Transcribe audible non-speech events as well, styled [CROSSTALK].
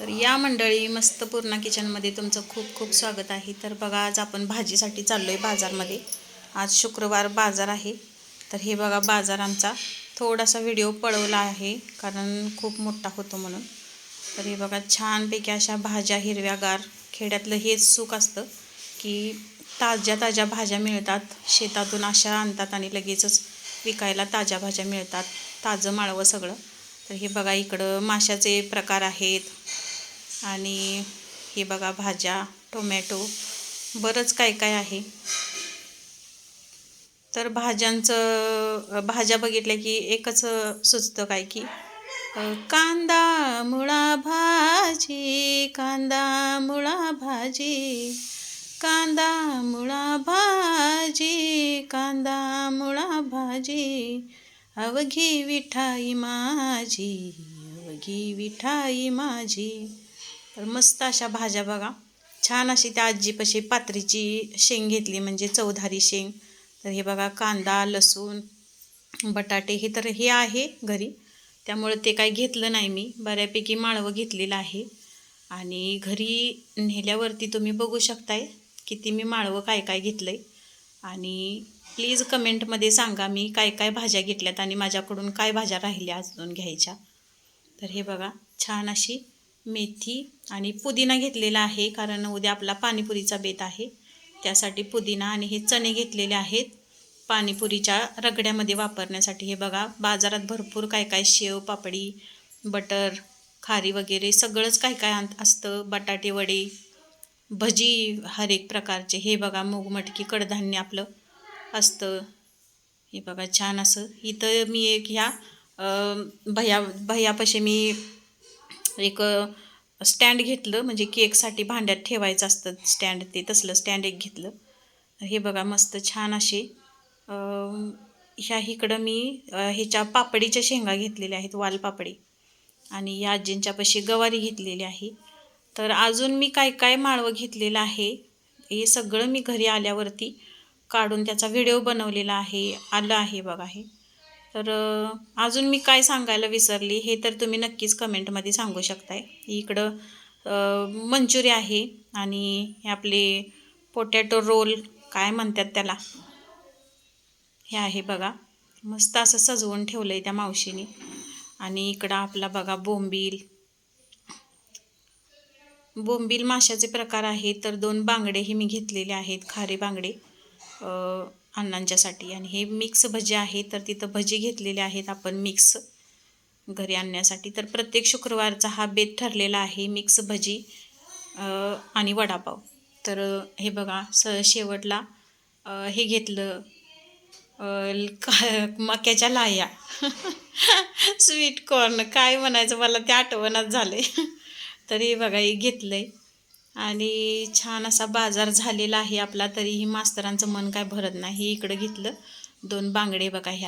तर या मंडळी मस्त पूर्णा किचनमध्ये तुमचं खूप खूप स्वागत आहे. तर बघा आज आपण भाजीसाठी चाललो आहे बाजारमध्ये. आज शुक्रवार बाजार आहे. तर हे बघा बाजार आमचा थोडासा व्हिडिओ पळवला आहे कारण खूप मोठा होतो म्हणून. तर हे बघा छानपैकी अशा भाज्या हिरव्यागार खेड्यातलं हेच सुख असतं की ताज्या ताज्या भाज्या मिळतात. शेतातून अशा आणतात आणि लगेचच विकायला ताज्या भाज्या मिळतात. ताजं माळवं सगळं. तर हे बघा इकडं माशाचे प्रकार आहेत. आणि हे बघा भाज्या टोमॅटो बरंच काय काय आहे. तर भाज्यांचं भाज्या बघितल्या की एकच सुचतं काय की कांदा मुळा भाजी कांदा मुळा भाजी कांदा मुळा भाजी कांदा मुळा भाजी अवघी विठाई माझी अवघी विठाई माझी. तर मस्त अशा भाज्या बघा. छान अशी त्या आजीपाशी पात्रीची शेंग घेतली म्हणजे चौधारी शेंग. तर हे बघा कांदा लसूण बटाटे हे तर हे आहे घरी. त्यामुळे ते काही घेतलं नाही मी. बऱ्यापैकी माळवं घेतलेलं आहे. आणि घरी नेल्यावरती तुम्ही बघू शकताय किती मी माळवं काय काय घेतलं आहे आणि प्लीज कमेंटमध्ये सांगा मी काय काय भाज्या घेतल्यात आणि माझ्याकडून काय भाज्या राहिल्या अजून घ्यायच्या. तर हे बघा छान अशी मेथी आणि पुदिना घेतलेला आहे कारण उद्या आपला पाणीपुरीचा बेत आहे. त्यासाठी पुदिना आणि हे चणे घेतलेले आहेत. पाणीपुरीच्या रगड्यामध्ये वापरण्यासाठी हे बघा बाजारात भरपूर काय काय शेव पापडी बटर खारी वगैरे सगळंच काय काय असतं. बटाटे वडे भजी हर एक प्रकारचे. हे बघा मूग मटकी कडधान्य आपलं असतं. हे बघा छान असं. इथं मी एक ह्या भया भयापाशी मी एक स्टँड घेतलं. म्हणजे केकसाठी भांड्यात ठेवायचं असतं स्टँड ते तसलं स्टँड एक घेतलं. हे बघा मस्त छान असे ह्या इकडं मी ह्याच्या पापडीच्या शेंगा घेतलेल्या आहेत वालपापडी आणि या आजींच्यापाशी गवारी घेतलेली आहे. तर अजून मी काय काय माळवं घेतलेलं आहे हे सगळं मी घरी आल्यावरती काढून त्याचा व्हिडिओ बनवलेला आहे आलं आहे बघा हे. तर अजून मी काय सांगायला विसरली हे तर तुम्ही नक्कीच कमेंटमध्ये सांगू शकताय. इकडं मंचुरी आहे आणि हे आपले पोटॅटो रोल काय म्हणतात त्याला? हे आहे बघा. मस्त असं सजवून ठेवलं आहे त्या मावशीने. आणि इकडं आपला बघा बोंबील. बोंबील माशाचे प्रकार आहेत तर दोन बांगडेही मी घेतलेले आहेत खारे बांगडे. अण्णांच्यासाठी. आणि हे मिक्स भजी आहे तर तिथं भजी घेतलेले आहेत आपण मिक्स घरी आणण्यासाठी. तर प्रत्येक शुक्रवारचा हा बेत ठरलेला आहे मिक्स भजी आणि वडापाव. तर हे बघा स शेवटला हे घेतलं का मक्याच्या लाया. [LAUGHS] स्वीट कॉर्न काय म्हणायचं मला ते आठवणात झालं [LAUGHS] तर हे बघा हे घेतलं आहे आणि छान असा बाजार झालेला आहे आपला तरीही मास्तरांचं मन काय भरत नाही. हे इकडं घेतलं. दोन बांगडे बघा ह्यात.